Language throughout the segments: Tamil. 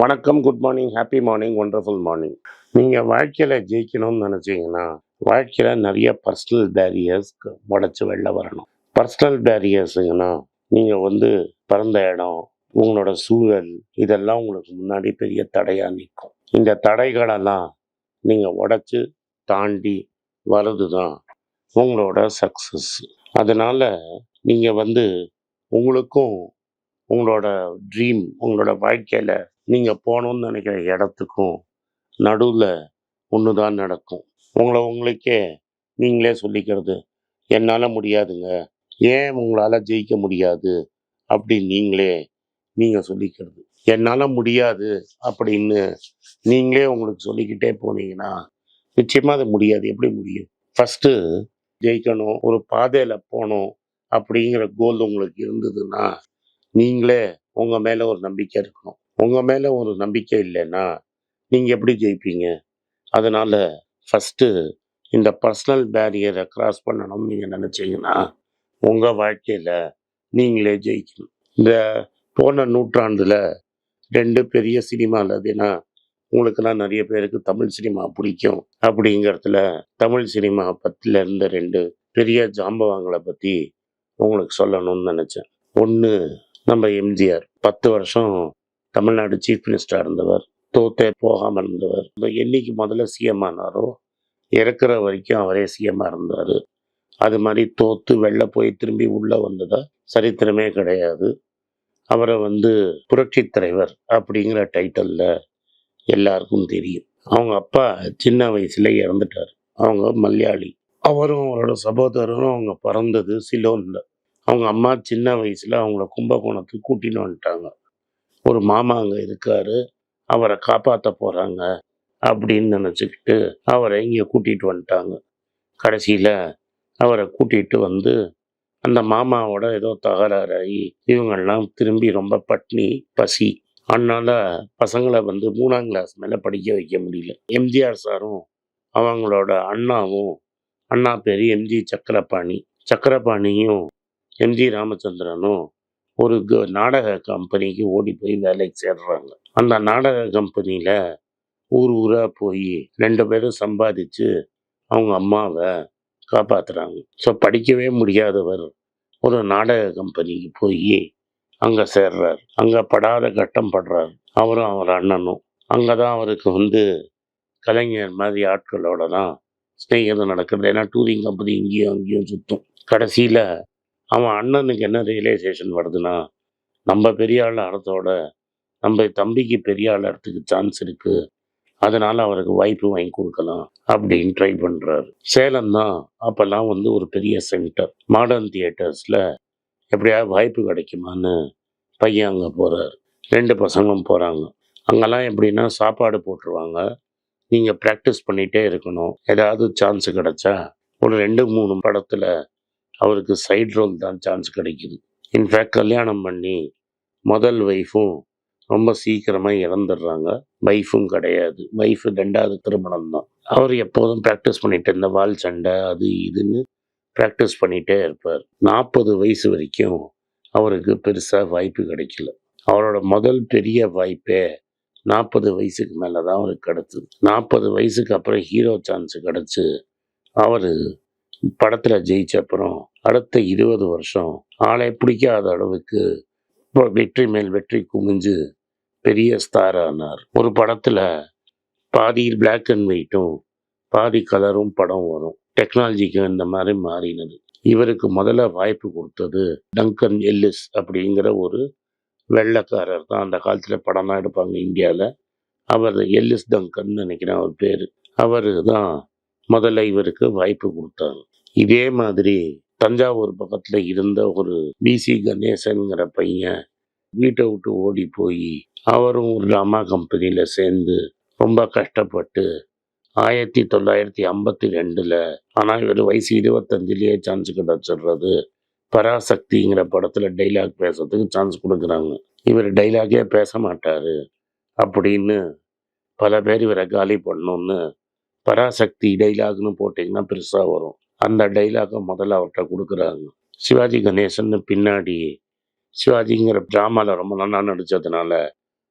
வணக்கம் good morning happy morning wonderful morning நீங்கள் வாழ்க்கையில் ஜெயிக்கணும்னு நினச்சிங்கன்னா வாழ்க்கையில் நிறைய பர்சனல் பேரியர்ஸ் உடச்சி வெளில வரணும். பர்சனல் பேரியர்ஸுங்கன்னா நீங்கள் வந்து பிறந்த இடம் உங்களோட சூழல் இதெல்லாம் உங்களுக்கு முன்னாடி பெரிய தடையாக நிற்கும். இந்த தடைகளெல்லாம் நீங்கள் உடச்சி தாண்டி வர்றது தான் உங்களோட சக்ஸஸ் அதனால் நீங்கள் வந்து உங்களுக்கும் உங்களோட ட்ரீம் உங்களோட வாழ்க்கையில் நீங்கள் போகணும்னு நினைக்கிற இடத்துக்கும் நடுவில் ஒன்று தான் நடக்கும். உங்களை உங்களுக்கே நீங்களே சொல்லிக்கிறது என்னால் முடியாதுங்க. ஏன் உங்களால் ஜெயிக்க முடியாது? அப்படி நீங்களே நீங்கள் சொல்லிக்கிறது. என்னால் முடியாது அப்படின்னு நீங்களே உங்களுக்கு சொல்லிக்கிட்டே போனீங்கன்னா நிச்சயமாக அது முடியாது. எப்படி முடியும்? ஃபஸ்ட்டு ஜெயிக்கணும் ஒரு பாதையில் போகணும் அப்படிங்கிற கோல் உங்களுக்கு இருந்ததுன்னா நீங்களே உங்கள் மேலே ஒரு நம்பிக்கை இருக்கணும். உங்கள் மேலே ஒரு நம்பிக்கை இல்லைன்னா நீங்கள் எப்படி ஜெயிப்பீங்க? அதனால் ஃபஸ்ட்டு இந்த பர்சனல் பேரியரை கிராஸ் பண்ணணும்னு நீங்கள் நினச்சிங்கன்னா உங்கள் வாழ்க்கையில் நீங்களே ஜெயிக்கணும். இந்த போன நூற்றாண்டில் ரெண்டு பெரிய சினிமா அதுனா உங்களுக்குலாம் நிறைய பேருக்கு தமிழ் சினிமா பிடிக்கும் அப்படிங்கிறதுல தமிழ் சினிமா பற்றில இருந்த ரெண்டு பெரிய ஜாம்பவாங்களை பற்றி உங்களுக்கு சொல்லணும்னு நினச்சேன். ஒன்று நம்ம எம்ஜிஆர். பத்து வருஷம் தமிழ்நாடு சீஃப் மினிஸ்டராக இருந்தவர் தோத்தே போகாமல் இருந்தவர். இந்த என்னைக்கு முதல்ல சிஎம் ஆனாரோ இறக்குற வரைக்கும் அவரே சிஎம்மாக இருந்தார். அது மாதிரி தோத்து வெளில போய் திரும்பி உள்ளே வந்ததா சரித்திரமே கிடையாது. அவரை வந்து புரட்சி தலைவர் அப்படிங்கிற டைட்டலில் எல்லாருக்கும் தெரியும். அவங்க அப்பா சின்ன வயசுல இறந்துட்டார். அவங்க மலையாளி. அவரும் அவரோட சகோதரரும் அவங்க பிறந்தது சிலோனில். அவங்க அம்மா சின்ன வயசில் அவங்கள கும்பகோணத்துக்கு கூட்டின்னு வந்துட்டாங்க. ஒரு மாமா அங்கே இருக்காரு. அவரை காப்பாற்ற போகிறாங்க அப்படின்னு நினச்சிக்கிட்டு அவரை இங்கே கூட்டிகிட்டு வந்துட்டாங்க. கடைசியில் அவரை கூட்டிகிட்டு வந்து அந்த மாமாவோட ஏதோ தகராறாகி இவங்கெல்லாம் திரும்பி ரொம்ப பட்னி பசி. அதனால் பசங்களை வந்து மூணாம் கிளாஸ் மேலே படிக்க வைக்க முடியல. எம்ஜிஆர் சாரும் அவங்களோட அண்ணாவும் அண்ணா பேர் எம்ஜி சக்கரபாணி. சக்கரபாணியும் எம்ஜி ராமச்சந்திரனும் ஒரு க- நாடக கம்பெனிக்கு ஓடி போய் வேலைக்கு சேர்றாங்க. அந்த நாடக கம்பெனியில் ஊர் ஊராக போய் ரெண்டு பேரும் சம்பாதிச்சு அவங்க அம்மாவை காப்பாற்றுறாங்க ஸோ படிக்கவே முடியாதவர் ஒரு நாடக கம்பெனிக்கு போய் அங்கே சேர்றார். அங்கே படாத கட்டம் படுறார். அவரும் அவர் அண்ணனும். அங்கே தான் அவருக்கு வந்து கலைஞர் மாதிரி ஆட்களோட தான் ஸ்நேகிதம் நடக்கிறது ஏன்னா டூரிங் கம்பெனி இங்கேயும் அங்கேயும் சுற்றும் கடைசியில் அவன் அண்ணனுக்கு என்ன ரியலைசேஷன் வருதுன்னா நம்ம பெரிய ஆள் அறத்தோட நம்ம தம்பிக்கு பெரிய ஆள் இடத்துக்கு சான்ஸ் இருக்கு. அதனால அவருக்கு வாய்ப்பு வாங்கி கொடுக்கலாம் அப்படின்னு ட்ரை பண்றாரு. சேலம் தான் அப்போல்லாம் வந்து ஒரு பெரிய சென்டர் மாடர்ன் தியேட்டர்ஸ்ல எப்படியாவது வாய்ப்பு கிடைக்குமான்னு பையன் அங்கே போறாரு. ரெண்டு பசங்களும் போறாங்க. அங்கெல்லாம் எப்படின்னா சாப்பாடு போட்டுருவாங்க. நீங்க ப்ராக்டிஸ் பண்ணிட்டே இருக்கணும். ஏதாவது சான்ஸ் கிடைச்சா ஒரு ரெண்டு மூணு படத்துல அவருக்கு சைட் ரோல் தான் சான்ஸ் கிடைக்குது. இன்ஃபேக்ட் கல்யாணம் பண்ணி முதல் ஒய்ஃபும் ரொம்ப சீக்கிரமாக இறந்துடுறாங்க. ஒய்ஃபும் கிடையாது. ஒய்ஃபு ரெண்டாவது திருமணம் தான். அவர் எப்போதும் ப்ராக்டிஸ் பண்ணிட்டு இருந்த வால் சண்டை அது இதுன்னு ப்ராக்டிஸ் பண்ணிகிட்டே இருப்பார். நாற்பது வயசு வரைக்கும் அவருக்கு பெருசாக வாய்ப்பு கிடைக்கல. அவரோட முதல் பெரிய வாய்ப்பே நாற்பது வயசுக்கு மேலே தான் அவருக்கு கிடச்சிது. நாற்பது வயசுக்கு அப்புறம் ஹீரோ சான்ஸ் கிடச்சி அவர் படத்தில் ஜெயிச்ச அப்புறம் அடுத்த இருபது வருஷம் ஆளை பிடிக்காத அளவுக்கு வெற்றி மேல் வெற்றி குமிஞ்சு பெரிய ஸ்டார் ஆனார். ஒரு படத்தில் பாதி பிளாக் அண்ட் ஒயிட்டும் பாதி கலரும் படம் வரும். டெக்னாலஜிக்கு இந்த மாதிரி மாறினது. இவருக்கு முதல்ல வாய்ப்பு கொடுத்தது டங்கன் எல்லிஸ் அப்படிங்கிற ஒரு வெள்ளைக்காரர் தான். அந்த காலத்தில் படம்லாம் எடுப்பாங்க இந்தியாவில் அவர் எல்லிஸ் டங்கன் நினைக்கிறேன் அவர் பேர். அவர் தான் முதல்ல இவருக்கு வாய்ப்பு கொடுத்தாங்க இதே மாதிரி தஞ்சாவூர் பக்கத்தில் இருந்த ஒரு பிசி கணேசன்கிற பையன் வீட்டை விட்டு ஓடி போய் அவரும் ஒரு ராமா கம்பெனியில் சேர்ந்து ரொம்ப கஷ்டப்பட்டு ஆயிரத்தி தொள்ளாயிரத்தி ஐம்பத்தி ரெண்டில் ஆனால் இவர் வயசு இருபத்தஞ்சிலேயே சான்ஸ் கிடச்சிடுறது. பராசக்திங்கிற படத்தில் டைலாக் பேசுறதுக்கு சான்ஸ் கொடுக்குறாங்க. இவர் டைலாகே பேச மாட்டார். அப்படின்னு பல பேர் இவரை காலி பண்ணணுன்னு பராசக்தி டைலாக்னு போட்டிங்கன்னா பெருசாக வரும். அந்த டைலாகை முதல்ல அவர்கிட்ட கொடுக்குறாங்க. சிவாஜி கணேசன் பின்னாடி சிவாஜிங்கிற ட்ராமாவில் ரொம்ப நல்லா நடித்ததுனால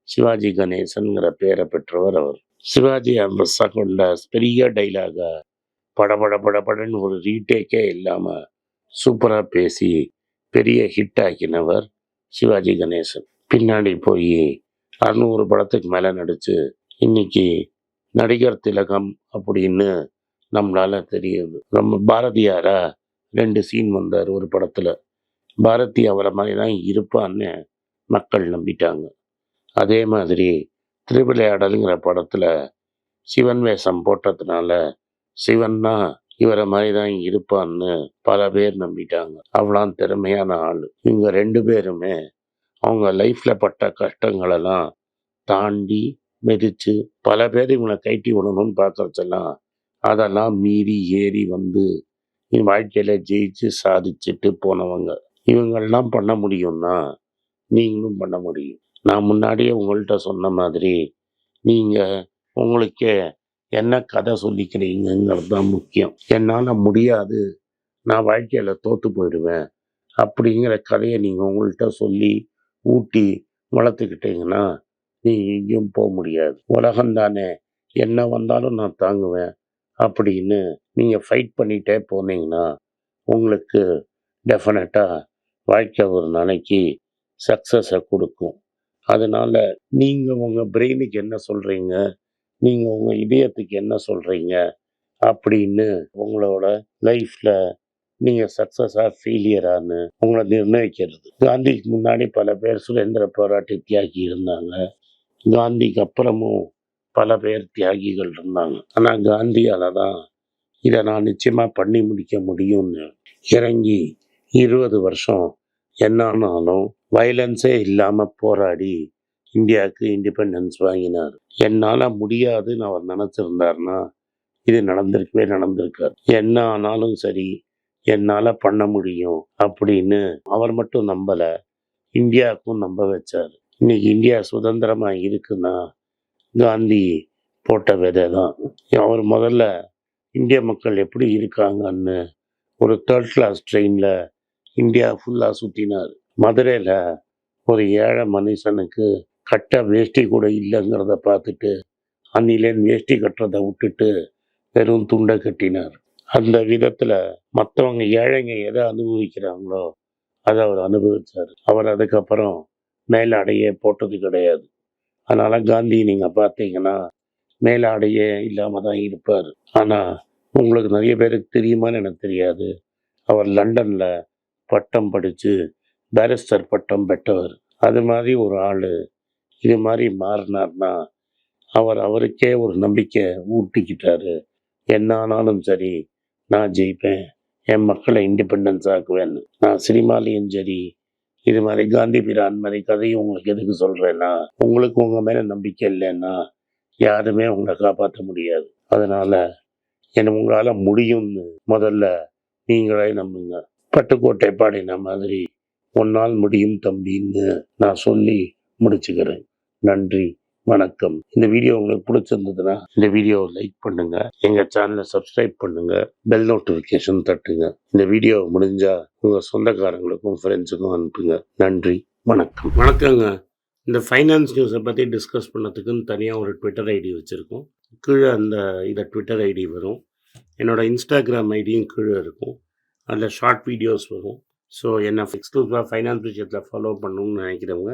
சிவாஜி கணேசன்கிற பேரை பெற்றவர் அவர். சிவாஜி அம்பசா கொண்ட பெரிய டைலாக படபட படபடன்னு ஒரு ரீடேக்கே இல்லாமல் சூப்பராக பேசி பெரிய ஹிட் ஆக்கினவர் சிவாஜி கணேசன். பின்னாடி போய் அறுநூறு படத்துக்கு மேலே நடித்து இன்னைக்கு நடிகர் திலகம் அப்படின்னு நம்மளால தெரியுது. நம்ம பாரதியாரா? ரெண்டு சீன் வந்தார் ஒரு படத்தில். பாரதி அவரை மாதிரி தான் இருப்பான்னு மக்கள் நம்பிட்டாங்க. அதே மாதிரி திருவிளையாடலுங்கிற படத்தில் சிவன் வேஷம் போட்டதுனால சிவன்னா இவரை மாதிரி தான் இருப்பான்னு பல பேர் நம்பிட்டாங்க. அவ்வளோ திறமையான ஆள். இவங்க ரெண்டு பேருமே அவங்க லைஃப்பில் பட்ட கஷ்டங்களெல்லாம் தாண்டி மெதிச்சு பல பேர் இவங்களை கைட்டி விடணும்னு பார்க்குறச்செல்லாம் அதெல்லாம் மீறி ஏறி வந்து என் வாழ்க்கையில் ஜெயிச்சு சாதிச்சுட்டு போனவங்க. இவங்கள்லாம் பண்ண முடியும்னா நீங்களும் பண்ண முடியும். நான் முன்னாடியே உங்கள்கிட்ட சொன்ன மாதிரி நீங்கள் உங்களுக்கே என்ன கதை சொல்லிக்கிறீங்கிறது தான் முக்கியம். என்னால் முடியாது. நான் வாழ்க்கையில் தோற்று போயிடுவேன் அப்படிங்கிற கதையை நீங்கள் உங்கள்கிட்ட சொல்லி ஊட்டி வளர்த்துக்கிட்டீங்கன்னா நீ எங்கேயும் போக முடியாது. உலகம் தானே என்ன வந்தாலும் நான் தாங்குவேன். அப்படின்னு நீங்கள் ஃபைட் பண்ணிகிட்டே போனீங்கன்னா உங்களுக்கு டெஃபினட்டாக வாழ்க்கை ஒரு நாளைக்கு சக்ஸஸை கொடுக்கும். அதனால் நீங்கள் உங்கள் பிரெயினுக்கு என்ன சொல்கிறீங்க நீங்கள் உங்கள் இதயத்துக்கு என்ன சொல்கிறீங்க அப்படின்னு உங்களோட லைஃப்பில் நீங்கள் சக்ஸஸாக ஃபெயிலியரான்னு உங்களை நிர்ணயிக்கிறது. காந்திக்கு முன்னாடி பல பேர் சுதந்திர போராட்ட தியாகி இருந்தாங்க. காந்திக்கு அப்புறமும் பல பேர் தியாகிகள் இருந்தாங்க. ஆனால் காந்தியால் தான் இதை நான் நிச்சயமாக பண்ணி முடிக்க முடியும்னு இறங்கி இருபது வருஷம் என்னானாலும் வயலன்ஸே இல்லாமல் போராடி இந்தியாவுக்கு இண்டிபெண்டன்ஸ் வாங்கினார். என்னால் முடியாதுன்னு அவர் நினச்சிருந்தாருன்னா இது நடந்திருக்கவே நடந்திருக்கார் என்ன ஆனாலும் சரி என்னால் பண்ண முடியும் அப்படின்னு அவர் மட்டும் நம்பலை. இந்தியாவுக்கும் நம்ப வச்சார். இன்னைக்கு இந்தியா சுதந்திரமாக இருக்குன்னா காந்தி போட்ட விதை தான். அவர் முதல்ல இந்திய மக்கள் எப்படி இருக்காங்கன்னு ஒரு தேர்ட் கிளாஸ் ட்ரெயினில் இந்தியா ஃபுல்லாக சுற்றினார் மதுரையில் ஒரு ஏழை மனுஷனுக்கு கட்ட வேஷ்டி கூட இல்லைங்கிறத பார்த்துட்டு அன்னிலேருந்து வேஷ்டி கட்டுறதை விட்டுட்டு வெறும் துண்டை கட்டினார். அந்த விதத்தில் மற்றவங்க ஏழைங்க எதை அனுபவிக்கிறாங்களோ அதை அவர் அனுபவிச்சார். அவர் அதுக்கப்புறம் மேலாடையே போட்டது கிடையாது. அதனால் காந்தி நீங்கள் பார்த்தீங்கன்னா மேலாடையே இல்லாமல் தான் இருப்பார். ஆனால் உங்களுக்கு நிறைய பேருக்கு தெரியுமான்னு எனக்கு தெரியாது. அவர் லண்டனில் பட்டம் படித்து பேரிஸ்டர் பட்டம் பெற்றவர். அது மாதிரி ஒரு ஆள். இது மாதிரி மாறினார்னா அவர் அவருக்கே ஒரு நம்பிக்கை ஊட்டிக்கிட்டாரு. என்ன ஆனாலும் சரி நான் ஜெயிப்பேன். என் மக்களை இண்டிபெண்டன்ஸ் ஆக்குவேன்னு. நான் சினிமாலையும் சரி இது மாதிரி காந்தி பிரான் மாதிரி கதையும் உங்களுக்கு எதுக்கு சொல்கிறேன்னா உங்களுக்கு உங்கள் மேலே நம்பிக்கை இல்லைன்னா யாருமே உங்களை காப்பாற்ற முடியாது. அதனால் என்ன உங்களால் முடியும்னு முதல்ல நீங்களே நம்புங்க. பட்டுக்கோட்டை பாடின மாதிரி உன்னால் முடியும் தம்பின்னு நான் சொல்லி முடிச்சுக்கிறேன். நன்றி. வணக்கம். இந்த வீடியோ உங்களுக்கு பிடிச்சிருந்ததுன்னா இந்த வீடியோவை லைக் பண்ணுங்க. எங்க சேனலை சப்ஸ்கிரைப் பண்ணுங்க. பெல் நோட்டிஃபிகேஷன் தட்டுங்க. இந்த வீடியோ முடிஞ்சா உங்க சொந்தக்காரங்களுக்கும் ஃப்ரெண்ட்ஸுக்கும் அனுப்புங்க. நன்றி. வணக்கம். வணக்கங்க. இந்த ஃபைனான்ஸ் நியூஸை பற்றி டிஸ்கஸ் பண்ணதுக்குன்னு தனியாக ஒரு ட்விட்டர் ஐடி வச்சுருக்கோம். கீழே அந்த இதை ட்விட்டர் ஐடி வரும். என்னோடய இன்ஸ்டாகிராம் ஐடியும் கீழே இருக்கும். அதில் ஷார்ட் வீடியோஸ் வரும். ஸோ என்ன எக்ஸ்க்ளூசிவாக ஃபைனான்ஸ் விஷயத்தில் ஃபாலோ பண்ணணும்னு நினைக்கிறவங்க